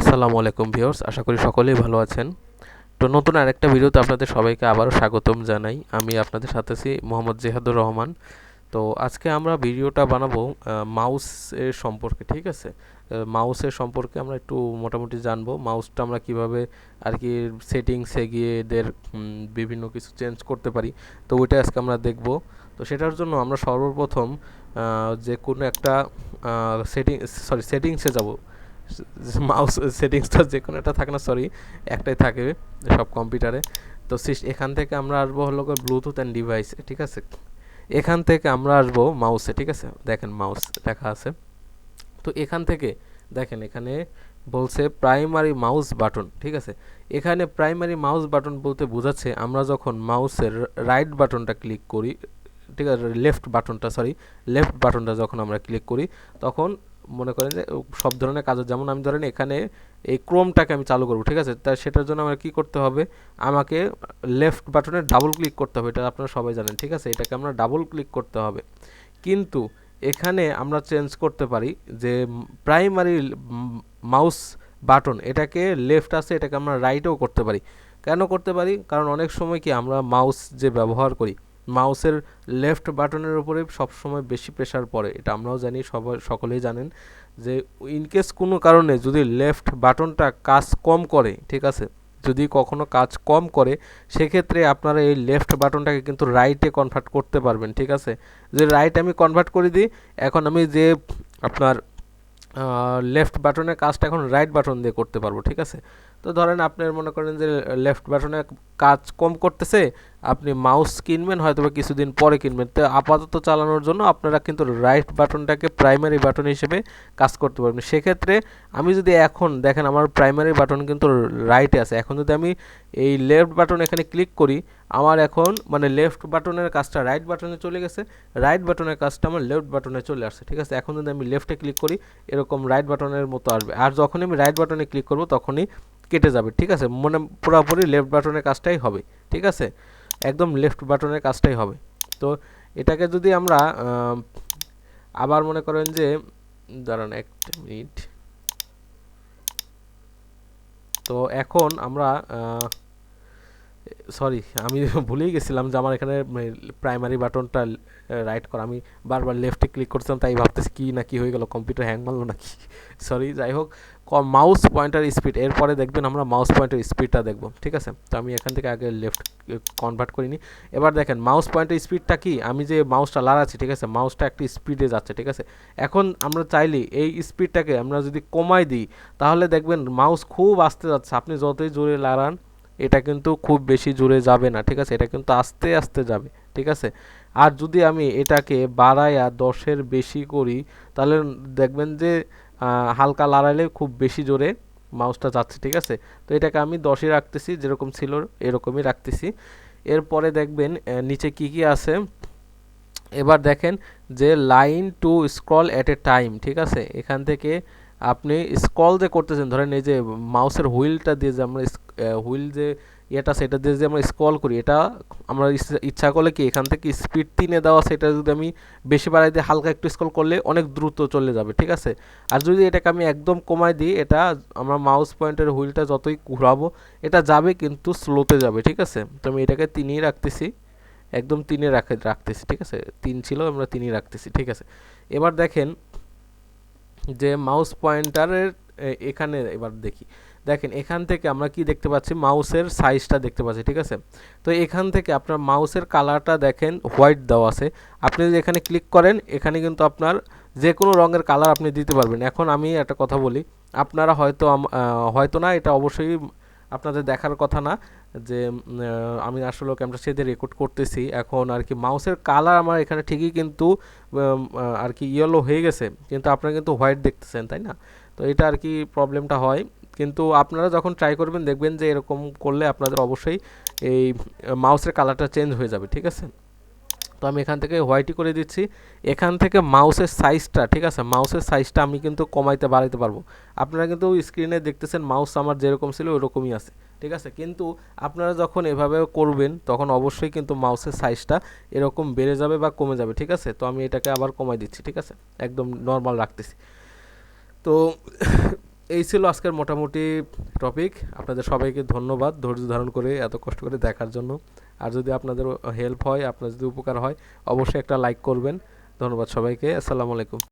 আসসালামু আলাইকুম ভিউয়ার্স, আশা করি সকলেই ভালো আছেন। তো নতুন আরেকটা ভিডিওতে আপনাদের সবাইকে আবারও স্বাগতম জানাই। আমি আপনাদের সাথে আছি মোহাম্মদ জেহাদুর রহমান। তো আজকে আমরা ভিডিওটা বানাবো মাউস এর সম্পর্কে, ঠিক আছে? মাউসের সম্পর্কে আমরা একটু মোটামুটি জানব। মাউসটা আমরা কীভাবে আর কি সেটিংসে গিয়ে এদের বিভিন্ন কিছু চেঞ্জ করতে পারি, তো ওইটা আজকে আমরা দেখব। তো সেটার জন্য আমরা সর্বপ্রথম যে কোনো একটা সেটিং সরি সেটিংসে যাব। মাউস সেটিংসটা যে কোনো একটা থাকে না সরি একটাই থাকে সব কম্পিউটারে তো এখান থেকে আমরা আসব হলো ব্লুটুথ অ্যান্ড ডিভাইস ঠিক আছে? এখান থেকে আমরা আসব মাউসে ঠিক আছে? দেখেন মাউস লেখা আছে। তো এখান থেকে, দেখেন এখানে বলছে প্রাইমারি মাউস বাটন ঠিক আছে? এখানে প্রাইমারি মাউস বাটন বলতে বোঝাচ্ছে আমরা যখন মাউসের রাইট বাটনটা ক্লিক করি, ঠিক আছে? লেফট বাটনটা সরি লেফট বাটনটা যখন আমরা ক্লিক করি, তখন মনে করেন যে সব ধরনের কাজ যেমন আমি ধরেন এখানে এই ক্রোমটাকে আমি চালু করব, ঠিক আছে? তা সেটার জন্য আমার কি করতে হবে? আমাকে লেফট বাটনে ডাবল ক্লিক করতে হবে, এটা আপনারা সবাই জানেন, ঠিক আছে? এটাকে আমরা ডাবল ক্লিক করতে হবে। কিন্তু এখানে আমরা চেঞ্জ করতে পারি যে প্রাইমারি মাউস বাটন এটাকে লেফট আছে, এটাকে আমরা রাইটেও করতে পারি। কেন করতে পারি? কারণ অনেক সময় কি আমরা মাউস যে ব্যবহার করি মাউসের লেফট বাটনের উপরে সবসময় বেশি প্রেশার পড়ে। এটা আমরাও জানি সবাই সকলেই জানেন যে ইনকেস কোনো কারণে যদি লেফট বাটনটা কাজ কম করে, ঠিক আছে? যদি কখনো কাজ কম করে, সেক্ষেত্রে আপনারা এই লেফট বাটনটাকে কিন্তু রাইটে কনভার্ট করতে পারবেন, ঠিক আছে? যে রাইট আমি কনভার্ট করে দিই, এখন আমি যে আপনার লেফট বাটনের কাজটা এখন রাইট বাটন দিয়ে করতে পারব, ঠিক আছে? তো ধরেন আপনার মনে করেন যে লেফট বাটনে কাজ কম করতেছে, আপনি মাউস কিনবেন হয়তো কিছুদিন পরে কিনবেন। তো আপাতত চালানোর জন্য আপনারা কিন্তু রাইট বাটনটাকে প্রাইমারি বাটন হিসেবে কাজ করতে পারবেন। সেক্ষেত্রে আমি যদি এখন, দেখেন আমার প্রাইমারি বাটন কিন্তু রাইটে আছে। এখন যদি আমি এই লেফট বাটন এখানে ক্লিক করি, আমার এখন মানে লেফট বাটনের কাজটা রাইট বাটনে চলে গেছে রাইট বাটনের কাজটা আমার লেফট বাটনে চলে আসছে, ঠিক আছে? এখন যদি আমি লেফটে ক্লিক করি, এরকম রাইট বাটনের মতো আসবে। আর যখনই আমি রাইট বাটনে ক্লিক করব, তখনই কেটে যাবে, ঠিক আছে? মানে পুরোপুরি লেফট বাটনের কাজটাই হবে, ঠিক আছে? একদম লেফট বাটনের কাজটাই হবে। তো এটাকে যদি আমরা আবার মনে করেন যে, দাঁড়ান এক মিনিট তো এখন আমরা সরি, আমি ভুলেই গেছিলাম যে আমার এখানে প্রাইমারি বাটনটা রাইট করা। আমি বারবার লেফটে ক্লিক করছিলাম, তাই ভাবতেছি কি না কি হয়ে গেল কম্পিউটার হ্যাং মারলো নাকি? সরি যাই হোক মাউস পয়েন্টার স্পিড এরপরে দেখবেন আমরা মাউস পয়েন্টার স্পিডটা দেখব, ঠিক আছে? তো আমি এখান থেকে আগে লেফট কনভার্ট করিনি। এবার দেখেন মাউস পয়েন্টের স্পিডটা কি? আমি যে মাউসটা লাড়াচ্ছি, ঠিক আছে? মাউসটা একটি স্পিডে যাচ্ছে, ঠিক আছে? এখন আমরা চাইলে এই স্পিডটাকে আমরা যদি কমাই দিই, তাহলে দেখবেন মাউস খুব আস্তে যাচ্ছে। আপনি যতই জোরে লাড়ান এটা কিন্তু খুব বেশি জোরে যাবে না, ঠিক আছে? এটা কিন্তু আস্তে আস্তে যাবে, ঠিক আছে? আর যদি আমি এটাকে বাড়াইয়া দশের বেশি করি, তাহলে দেখবেন যে হালকা লাড়াইলে খুব বেশি জোরে মাউসটা যাচ্ছে, ঠিক আছে? তো এটাকে আমি দশে রাখতেছি, যেরকম ছিল এরকমই রাখতেছি। এরপরে দেখবেন নিচে কি কি আছে? এবার দেখেন যে line to scroll at a time ঠিক আছে? এখান থেকে আপনি স্ক্রল যে করতেছেন, ধরেন এই যে মাউসের হুইলটা দিয়ে যে আমরা হুইল যে ইয়েটা, সেটা দিয়ে যে আমরা স্ক্রল করি, এটা আমরা ইচ্ছা- করলে কি এখান থেকে স্পিড তিনে দেওয়া সেটা যদি আমি বেশি বাড়াই দিয়ে হালকা একটু স্ক্রল করলে অনেক দ্রুত চলে যাবে, ঠিক আছে? আর যদি এটাকে আমি একদম কমাই দিই, এটা আমরা মাউস পয়েন্টের হুইলটা যতই ঘোরাবো, এটা যাবে কিন্তু স্লোতে যাবে, ঠিক আছে? তো আমি এটাকে তিনেই রাখতেছি, একদম তিনে রাখে, রাখতেছি, ঠিক আছে? তিন ছিল, আমরা তিনই রাখতেছি, ঠিক আছে? এবার দেখেন যে মাউস পয়েন্টারের এখানে এবার দেখি। দেখেন, এখান থেকে আমরা কি দেখতে পাচ্ছি? মাউসের সাইজটা দেখতে পাচ্ছি, ঠিক আছে? তো এখান থেকে আপনার মাউসের কালারটা দেখেন হোয়াইট দেওয়া আছে। আপনি যদি এখানে ক্লিক করেন, এখানে কিন্তু আপনার যে কোনো রঙের কালার আপনি দিতে পারবেন। এখন আমি একটা কথা বলি। আপনারা হয়তো হয়তো না, এটা অবশ্যই আপনাদের দেখার কথা না, যে আমি আসলে ক্যামেরা সেদে রেকর্ড করতেছি। এখন আর কি মাউসের কালার আমার এখানে ঠিকই কিন্তু আর কি ইয়েলো হয়ে গেছে। কিন্তু আপনারা কিন্তু হোয়াইট দেখতেছেন, তাই না? তো এটা আর কি প্রবলেমটা হয়। কিন্তু আপনারা যখন ট্রাই করবেন, দেখবেন যে এরকম করলে আপনাদের অবশ্যই এই মাউসের কালারটা চেঞ্জ হয়ে যাবে, ঠিক আছে? তো আমি এখান থেকে হোয়াইটই করে দিচ্ছি। এখান থেকে মাউসের সাইজটা ঠিক আছে? মাউসের সাইজটা আমি কিন্তু কমাইতে, বাড়াইতে পারব। আপনারা কিন্তু স্ক্রিনে দেখতেছেন মাউস আমার যেরকম ছিল ওরকমই আছে, ঠিক আছে? কিন্তু আপনারা যখন এভাবে করবেন, তখন অবশ্যই কিন্তু মাউসের সাইজটা এরকম বেড়ে যাবে বা কমে যাবে, ঠিক আছে? তো আমি এটাকে আবার কমাই দিচ্ছি, ঠিক আছে? একদম নর্মাল রাখতেছি। তো এই ছিল আজকের মোটামুটি টপিক আপনাদের সবাইকে ধন্যবাদ ধৈর্য ধারণ করে এত কষ্ট করে দেখার জন্য। আর যদি আপনাদের হেল্প হয়, আপনার যদি উপকার হয়, অবশ্যই একটা লাইক করবেন। ধন্যবাদ সবাইকে। আসসালামু আলাইকুম।